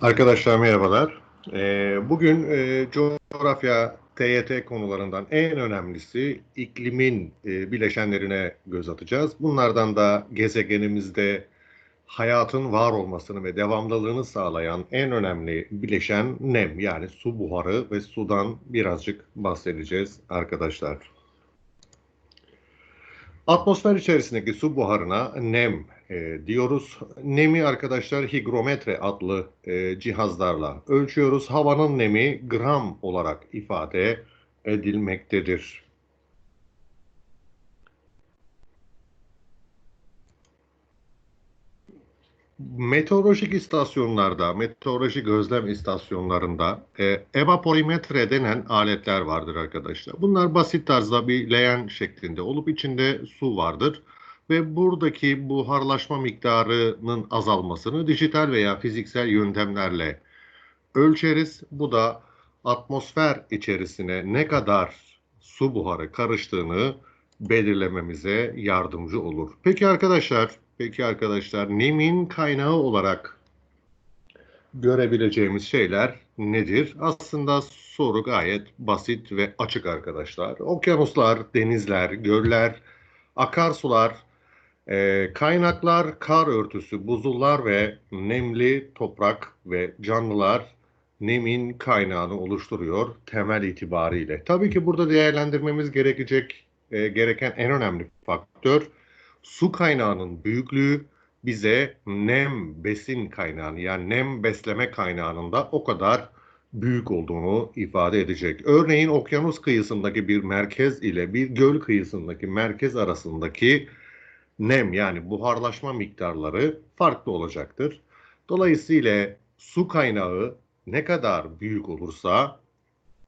Arkadaşlar merhabalar. Ee, bugün e, coğrafya TYT konularından en önemlisi iklimin e, bileşenlerine göz atacağız. Bunlardan da gezegenimizde hayatın var olmasını ve devamlılığını sağlayan en önemli bileşen nem yani su buharı ve sudan birazcık bahsedeceğiz arkadaşlar. Atmosfer içerisindeki su buharına nem e, diyoruz. Nemi arkadaşlar higrometre adlı e, cihazlarla ölçüyoruz. Havanın nemi gram olarak ifade edilmektedir. Meteorolojik istasyonlarda, meteoroloji gözlem istasyonlarında e, evaporimetre denen aletler vardır arkadaşlar. Bunlar basit tarzda bir leğen şeklinde olup içinde su vardır ve buradaki buharlaşma miktarının azalmasını dijital veya fiziksel yöntemlerle ölçeriz. Bu da atmosfer içerisine ne kadar su buharı karıştığını belirlememize yardımcı olur. Peki arkadaşlar, peki arkadaşlar nemin kaynağı olarak görebileceğimiz şeyler nedir? Aslında soru gayet basit ve açık arkadaşlar. Okyanuslar, denizler, göller, akarsular, e, kaynaklar, kar örtüsü, buzullar ve nemli toprak ve canlılar nemin kaynağını oluşturuyor temel itibariyle. Tabii ki burada değerlendirmemiz gerekecek e, gereken en önemli faktör su kaynağının büyüklüğü bize nem besin kaynağını yani nem besleme kaynağının da o kadar büyük olduğunu ifade edecek. Örneğin okyanus kıyısındaki bir merkez ile bir göl kıyısındaki merkez arasındaki nem yani buharlaşma miktarları farklı olacaktır. Dolayısıyla su kaynağı ne kadar büyük olursa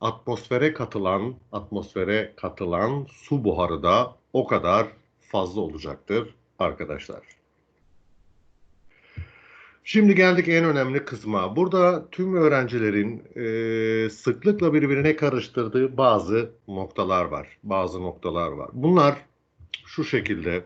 atmosfere katılan atmosfere katılan su buharı da o kadar fazla olacaktır arkadaşlar. Şimdi geldik en önemli kısma. Burada tüm öğrencilerin e, sıklıkla birbirine karıştırdığı bazı noktalar var. Bazı noktalar var. Bunlar şu şekilde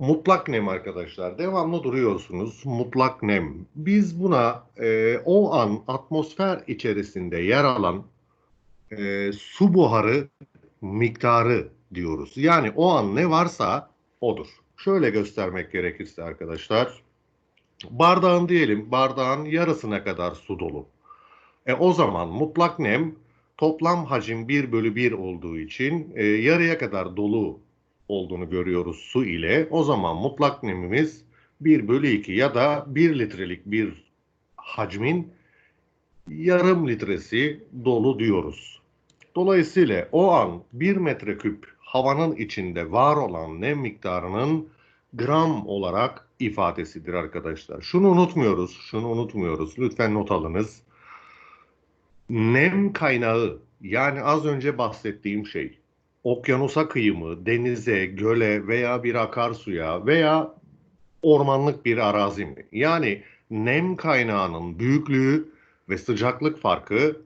Mutlak nem arkadaşlar. Devamlı duruyorsunuz. Mutlak nem. Biz buna e, o an atmosfer içerisinde yer alan e, su buharı miktarı diyoruz. Yani o an ne varsa odur. Şöyle göstermek gerekirse arkadaşlar. Bardağın diyelim bardağın yarısına kadar su dolu. E, o zaman mutlak nem toplam hacim 1 bölü 1 olduğu için e, yarıya kadar dolu olduğunu görüyoruz su ile. O zaman mutlak nemimiz 1 bölü 2 ya da 1 litrelik bir hacmin yarım litresi dolu diyoruz. Dolayısıyla o an 1 metreküp havanın içinde var olan nem miktarının gram olarak ifadesidir arkadaşlar. Şunu unutmuyoruz, şunu unutmuyoruz. Lütfen not alınız. Nem kaynağı yani az önce bahsettiğim şey okyanusa kıyımı, denize, göle veya bir akarsuya veya ormanlık bir arazi mi? Yani nem kaynağının büyüklüğü ve sıcaklık farkı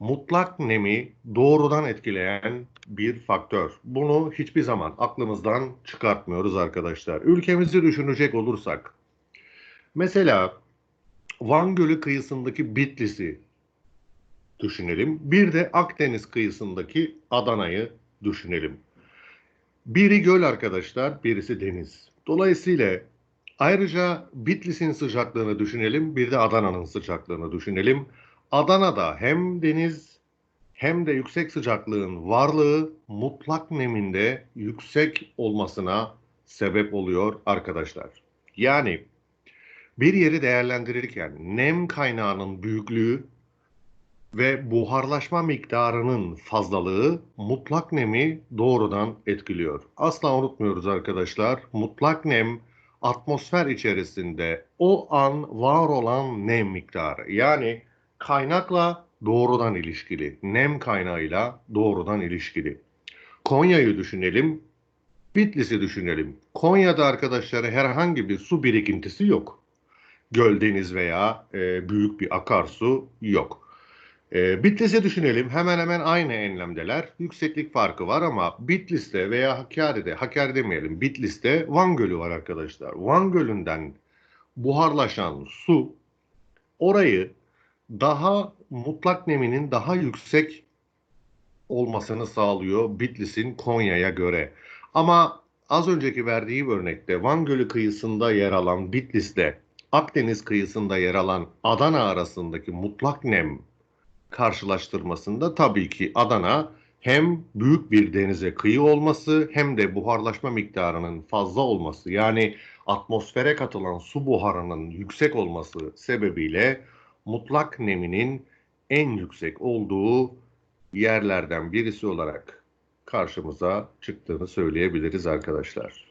mutlak nemi doğrudan etkileyen bir faktör. Bunu hiçbir zaman aklımızdan çıkartmıyoruz arkadaşlar. Ülkemizi düşünecek olursak, mesela Van Gölü kıyısındaki Bitlis'i düşünelim. Bir de Akdeniz kıyısındaki Adana'yı düşünelim. Biri göl arkadaşlar, birisi deniz. Dolayısıyla ayrıca Bitlis'in sıcaklığını düşünelim, bir de Adana'nın sıcaklığını düşünelim. Adana'da hem deniz hem de yüksek sıcaklığın varlığı mutlak neminde yüksek olmasına sebep oluyor arkadaşlar. Yani bir yeri değerlendirirken nem kaynağının büyüklüğü ve buharlaşma miktarının fazlalığı mutlak nemi doğrudan etkiliyor. Asla unutmuyoruz arkadaşlar. Mutlak nem atmosfer içerisinde o an var olan nem miktarı. Yani kaynakla doğrudan ilişkili. Nem kaynağıyla doğrudan ilişkili. Konya'yı düşünelim. Bitlis'i düşünelim. Konya'da arkadaşlar herhangi bir su birikintisi yok. Göl, deniz veya e, büyük bir akarsu yok. E, Bitlis'i düşünelim. Hemen hemen aynı enlemdeler. Yükseklik farkı var ama Bitlis'te veya Hakkari'de, Hakkari demeyelim, Bitlis'te Van Gölü var arkadaşlar. Van Gölü'nden buharlaşan su orayı daha mutlak neminin daha yüksek olmasını sağlıyor Bitlis'in Konya'ya göre. Ama az önceki verdiği örnekte Van Gölü kıyısında yer alan Bitlis'te Akdeniz kıyısında yer alan Adana arasındaki mutlak nem karşılaştırmasında tabii ki Adana hem büyük bir denize kıyı olması hem de buharlaşma miktarının fazla olması yani atmosfere katılan su buharının yüksek olması sebebiyle mutlak neminin en yüksek olduğu yerlerden birisi olarak karşımıza çıktığını söyleyebiliriz arkadaşlar.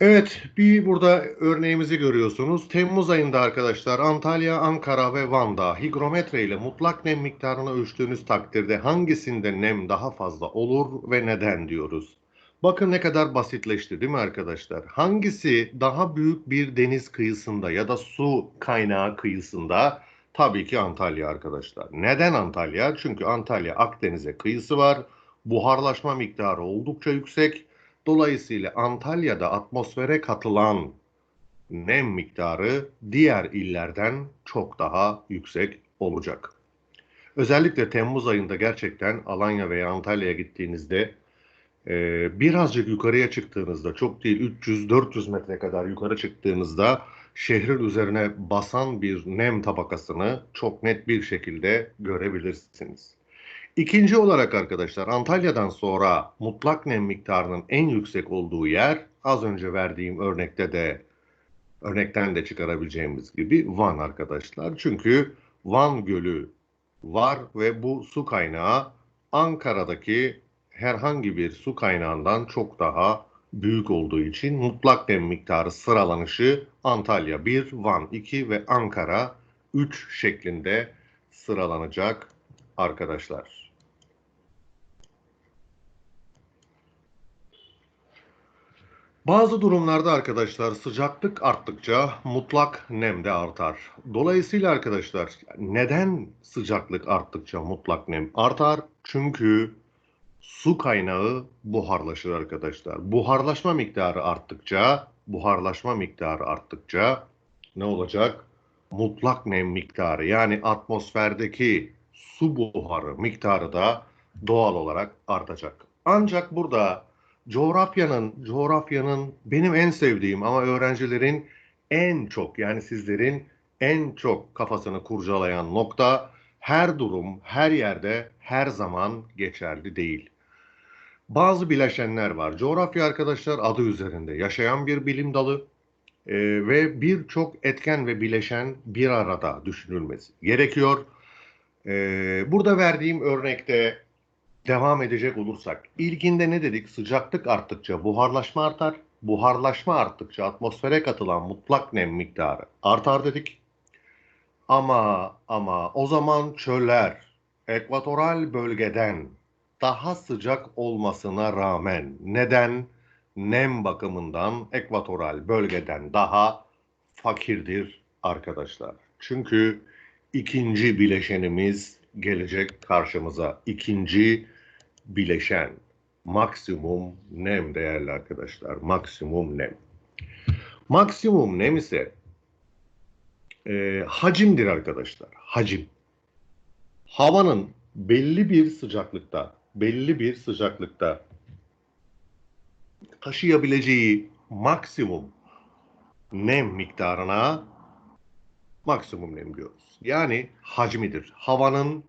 Evet, bir burada örneğimizi görüyorsunuz. Temmuz ayında arkadaşlar Antalya, Ankara ve Van'da higrometre ile mutlak nem miktarını ölçtüğünüz takdirde hangisinde nem daha fazla olur ve neden diyoruz. Bakın ne kadar basitleşti değil mi arkadaşlar? Hangisi daha büyük bir deniz kıyısında ya da su kaynağı kıyısında? Tabii ki Antalya arkadaşlar. Neden Antalya? Çünkü Antalya Akdeniz'e kıyısı var. Buharlaşma miktarı oldukça yüksek. Dolayısıyla Antalya'da atmosfere katılan nem miktarı diğer illerden çok daha yüksek olacak. Özellikle Temmuz ayında gerçekten Alanya veya Antalya'ya gittiğinizde e, birazcık yukarıya çıktığınızda çok değil 300-400 metre kadar yukarı çıktığınızda şehrin üzerine basan bir nem tabakasını çok net bir şekilde görebilirsiniz. İkinci olarak arkadaşlar Antalya'dan sonra mutlak nem miktarının en yüksek olduğu yer az önce verdiğim örnekte de örnekten de çıkarabileceğimiz gibi Van arkadaşlar. Çünkü Van Gölü var ve bu su kaynağı Ankara'daki herhangi bir su kaynağından çok daha büyük olduğu için mutlak nem miktarı sıralanışı Antalya 1, Van 2 ve Ankara 3 şeklinde sıralanacak arkadaşlar. Bazı durumlarda arkadaşlar sıcaklık arttıkça mutlak nem de artar. Dolayısıyla arkadaşlar neden sıcaklık arttıkça mutlak nem artar? Çünkü su kaynağı buharlaşır arkadaşlar. Buharlaşma miktarı arttıkça, buharlaşma miktarı arttıkça ne olacak? Mutlak nem miktarı yani atmosferdeki su buharı miktarı da doğal olarak artacak. Ancak burada coğrafyanın coğrafyanın benim en sevdiğim ama öğrencilerin en çok yani sizlerin en çok kafasını kurcalayan nokta her durum, her yerde, her zaman geçerli değil. Bazı bileşenler var. Coğrafya arkadaşlar adı üzerinde yaşayan bir bilim dalı e, ve birçok etken ve bileşen bir arada düşünülmesi gerekiyor. E, burada verdiğim örnekte devam edecek olursak ilkinde ne dedik? Sıcaklık arttıkça buharlaşma artar. Buharlaşma arttıkça atmosfere katılan mutlak nem miktarı artar dedik. Ama ama o zaman çöller ekvatoral bölgeden daha sıcak olmasına rağmen neden nem bakımından ekvatoral bölgeden daha fakirdir arkadaşlar. Çünkü ikinci bileşenimiz gelecek karşımıza. İkinci bileşen maksimum nem değerli arkadaşlar. Maksimum nem. Maksimum nem ise e, hacimdir arkadaşlar. Hacim. Havanın belli bir sıcaklıkta, belli bir sıcaklıkta taşıyabileceği maksimum nem miktarına maksimum nem diyoruz. Yani hacmidir. Havanın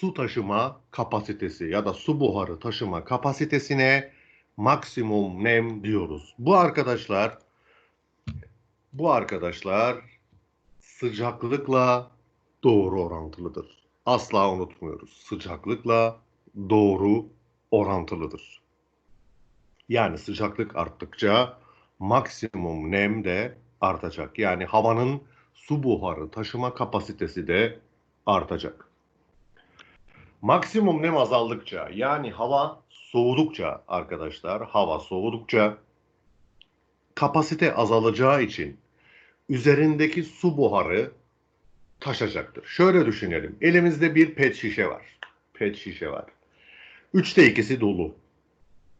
su taşıma kapasitesi ya da su buharı taşıma kapasitesine maksimum nem diyoruz. Bu arkadaşlar bu arkadaşlar sıcaklıkla doğru orantılıdır. Asla unutmuyoruz. Sıcaklıkla doğru orantılıdır. Yani sıcaklık arttıkça maksimum nem de artacak. Yani havanın su buharı taşıma kapasitesi de artacak. Maksimum nem azaldıkça yani hava soğudukça arkadaşlar hava soğudukça kapasite azalacağı için üzerindeki su buharı taşacaktır. Şöyle düşünelim. Elimizde bir pet şişe var. Pet şişe var. Üçte ikisi dolu.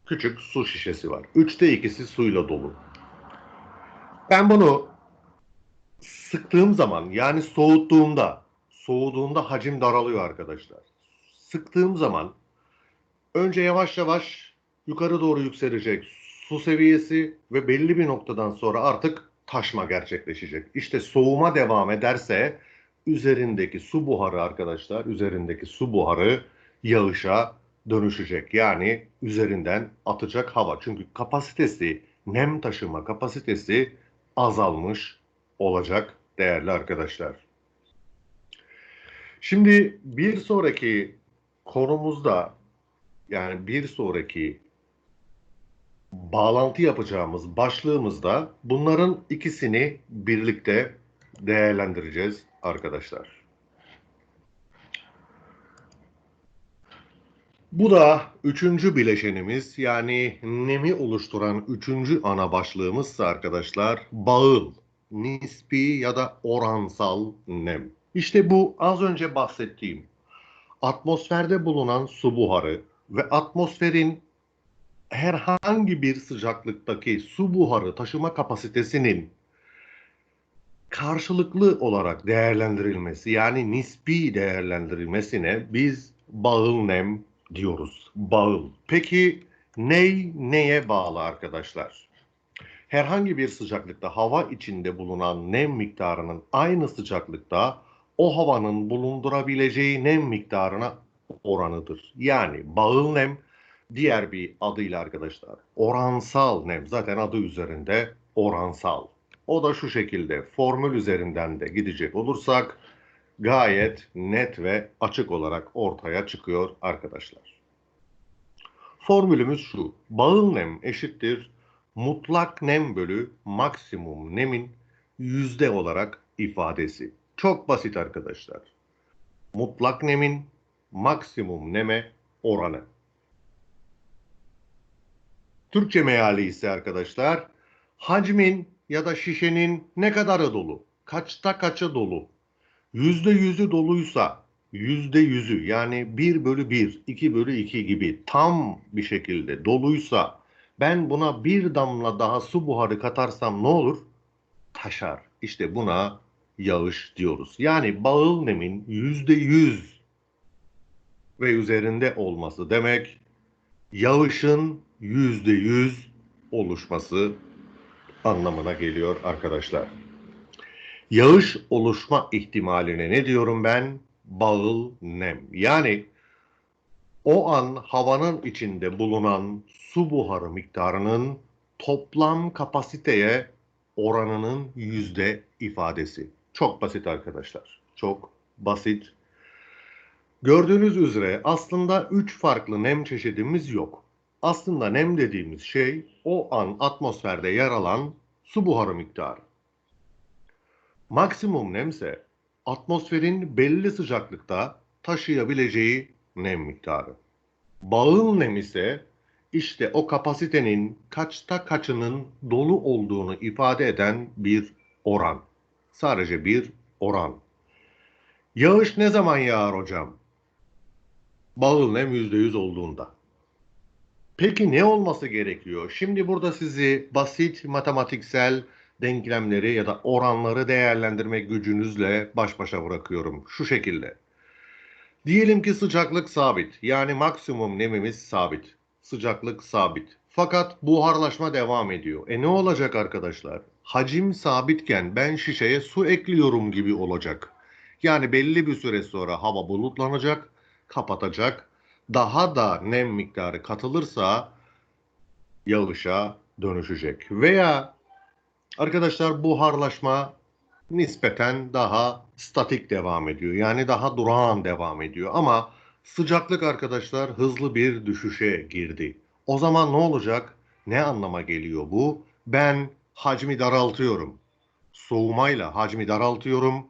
Küçük su şişesi var. Üçte ikisi suyla dolu. Ben bunu sıktığım zaman yani soğuttuğumda soğuduğunda hacim daralıyor arkadaşlar. Sıktığım zaman önce yavaş yavaş yukarı doğru yükselecek su seviyesi ve belli bir noktadan sonra artık taşma gerçekleşecek. İşte soğuma devam ederse üzerindeki su buharı arkadaşlar, üzerindeki su buharı yağışa dönüşecek. Yani üzerinden atacak hava. Çünkü kapasitesi, nem taşıma kapasitesi azalmış olacak değerli arkadaşlar. Şimdi bir sonraki konumuzda yani bir sonraki bağlantı yapacağımız başlığımızda bunların ikisini birlikte değerlendireceğiz arkadaşlar. Bu da üçüncü bileşenimiz yani nemi oluşturan üçüncü ana başlığımızsa arkadaşlar bağıl, nispi ya da oransal nem. İşte bu az önce bahsettiğim atmosferde bulunan su buharı ve atmosferin herhangi bir sıcaklıktaki su buharı taşıma kapasitesinin karşılıklı olarak değerlendirilmesi yani nispi değerlendirilmesine biz bağıl nem diyoruz. Bağıl. Peki ney neye bağlı arkadaşlar? Herhangi bir sıcaklıkta hava içinde bulunan nem miktarının aynı sıcaklıkta o havanın bulundurabileceği nem miktarına oranıdır. Yani bağıl nem diğer bir adıyla arkadaşlar oransal nem zaten adı üzerinde oransal. O da şu şekilde formül üzerinden de gidecek olursak gayet net ve açık olarak ortaya çıkıyor arkadaşlar. Formülümüz şu. Bağıl nem eşittir mutlak nem bölü maksimum nemin yüzde olarak ifadesi. Çok basit arkadaşlar. Mutlak nemin maksimum neme oranı. Türkçe meali ise arkadaşlar hacmin ya da şişenin ne kadarı dolu, kaçta kaçı dolu, yüzde yüzü doluysa yüzde yüzü yani 1 bölü 1, 2 bölü 2 gibi tam bir şekilde doluysa ben buna bir damla daha su buharı katarsam ne olur? Taşar. İşte buna yağış diyoruz. Yani bağıl nemin yüzde yüz ve üzerinde olması demek yağışın yüzde yüz oluşması anlamına geliyor arkadaşlar. Yağış oluşma ihtimaline ne diyorum ben? Bağıl nem. Yani o an havanın içinde bulunan su buharı miktarının toplam kapasiteye oranının yüzde ifadesi. Çok basit arkadaşlar. Çok basit. Gördüğünüz üzere aslında üç farklı nem çeşidimiz yok. Aslında nem dediğimiz şey o an atmosferde yer alan su buharı miktarı. Maksimum nemse atmosferin belli sıcaklıkta taşıyabileceği nem miktarı. Bağıl nem ise işte o kapasitenin kaçta kaçının dolu olduğunu ifade eden bir oran. Sadece bir oran. Yağış ne zaman yağar hocam? Bağıl nem %100 olduğunda. Peki ne olması gerekiyor? Şimdi burada sizi basit matematiksel denklemleri ya da oranları değerlendirme gücünüzle baş başa bırakıyorum. Şu şekilde. Diyelim ki sıcaklık sabit. Yani maksimum nemimiz sabit. Sıcaklık sabit. Fakat buharlaşma devam ediyor. E ne olacak arkadaşlar? Hacim sabitken ben şişeye su ekliyorum gibi olacak. Yani belli bir süre sonra hava bulutlanacak, kapatacak daha da nem miktarı katılırsa yağışa dönüşecek. Veya arkadaşlar buharlaşma nispeten daha statik devam ediyor. Yani daha durağan devam ediyor. Ama sıcaklık arkadaşlar hızlı bir düşüşe girdi. O zaman ne olacak? Ne anlama geliyor bu? Ben hacmi daraltıyorum. Soğumayla hacmi daraltıyorum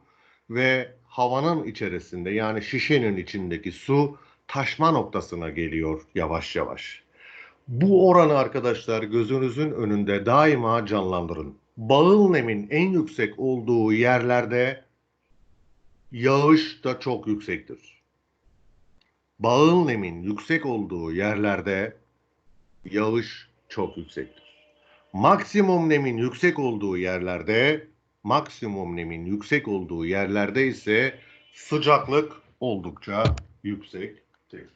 ve havanın içerisinde yani şişenin içindeki su taşma noktasına geliyor yavaş yavaş. Bu oranı arkadaşlar gözünüzün önünde daima canlandırın. Bağıl nemin en yüksek olduğu yerlerde yağış da çok yüksektir. Bağıl nemin yüksek olduğu yerlerde yağış çok yüksektir. Maksimum nemin yüksek olduğu yerlerde maksimum nemin yüksek olduğu yerlerde ise sıcaklık oldukça yüksektir.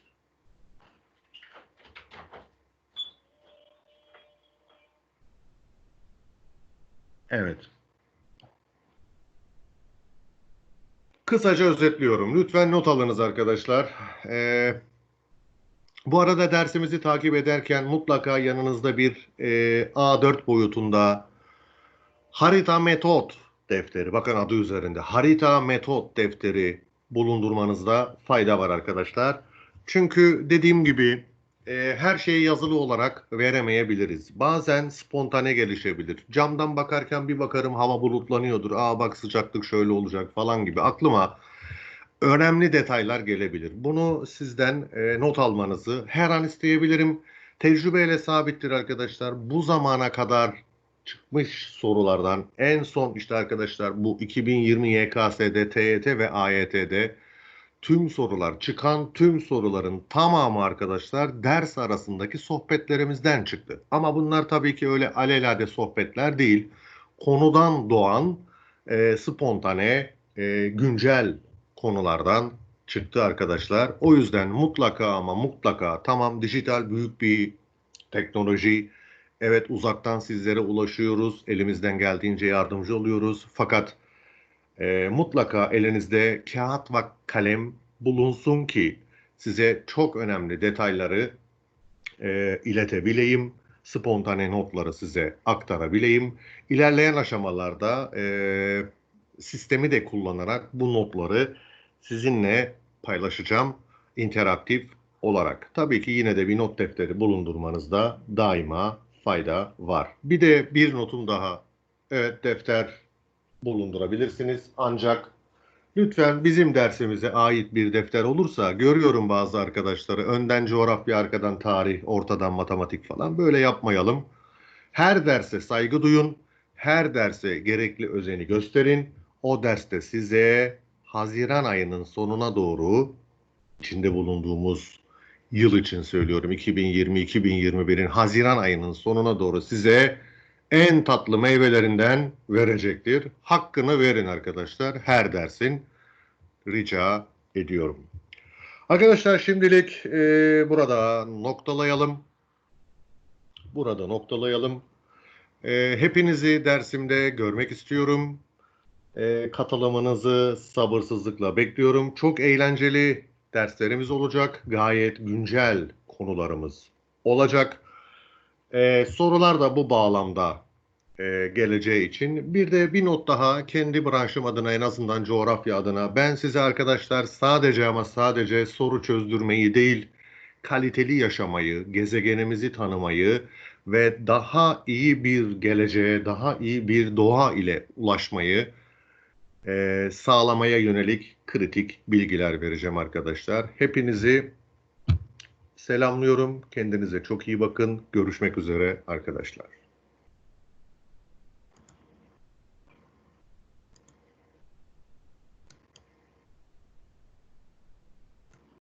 Evet. Kısaca özetliyorum. Lütfen not alınız arkadaşlar. Ee, bu arada dersimizi takip ederken mutlaka yanınızda bir e, A4 boyutunda harita metot defteri, bakın adı üzerinde harita metot defteri bulundurmanızda fayda var arkadaşlar. Çünkü dediğim gibi e, her şeyi yazılı olarak veremeyebiliriz. Bazen spontane gelişebilir. Camdan bakarken bir bakarım hava bulutlanıyordur. Aa bak sıcaklık şöyle olacak falan gibi aklıma önemli detaylar gelebilir. Bunu sizden e, not almanızı her an isteyebilirim. Tecrübeyle sabittir arkadaşlar. Bu zamana kadar çıkmış sorulardan en son işte arkadaşlar bu 2020 YKS'de, TYT ve AYT'de tüm sorular, çıkan tüm soruların tamamı arkadaşlar ders arasındaki sohbetlerimizden çıktı. Ama bunlar tabii ki öyle alelade sohbetler değil. Konudan doğan e, spontane, e, güncel konulardan çıktı arkadaşlar. O yüzden mutlaka ama mutlaka tamam dijital büyük bir teknoloji. Evet uzaktan sizlere ulaşıyoruz. Elimizden geldiğince yardımcı oluyoruz. Fakat e, mutlaka elinizde kağıt ve kalem bulunsun ki size çok önemli detayları e, iletebileyim. Spontane notları size aktarabileyim. İlerleyen aşamalarda e, sistemi de kullanarak bu notları sizinle paylaşacağım interaktif olarak. Tabii ki yine de bir not defteri bulundurmanızda daima fayda var. Bir de bir notum daha. Evet defter bulundurabilirsiniz. Ancak lütfen bizim dersimize ait bir defter olursa görüyorum bazı arkadaşları önden coğrafya, arkadan tarih, ortadan matematik falan böyle yapmayalım. Her derse saygı duyun. Her derse gerekli özeni gösterin. O derste size Haziran ayının sonuna doğru içinde bulunduğumuz yıl için söylüyorum 2020-2021'in Haziran ayının sonuna doğru size en tatlı meyvelerinden verecektir. Hakkını verin arkadaşlar her dersin rica ediyorum. Arkadaşlar şimdilik e, burada noktalayalım. Burada noktalayalım. E, hepinizi dersimde görmek istiyorum. E, katılımınızı sabırsızlıkla bekliyorum. Çok eğlenceli derslerimiz olacak. Gayet güncel konularımız olacak. Ee, sorular da bu bağlamda e, geleceği için. Bir de bir not daha kendi branşım adına en azından coğrafya adına. Ben size arkadaşlar sadece ama sadece soru çözdürmeyi değil, kaliteli yaşamayı, gezegenimizi tanımayı ve daha iyi bir geleceğe, daha iyi bir doğa ile ulaşmayı e, sağlamaya yönelik kritik bilgiler vereceğim arkadaşlar. Hepinizi selamlıyorum. Kendinize çok iyi bakın. Görüşmek üzere arkadaşlar.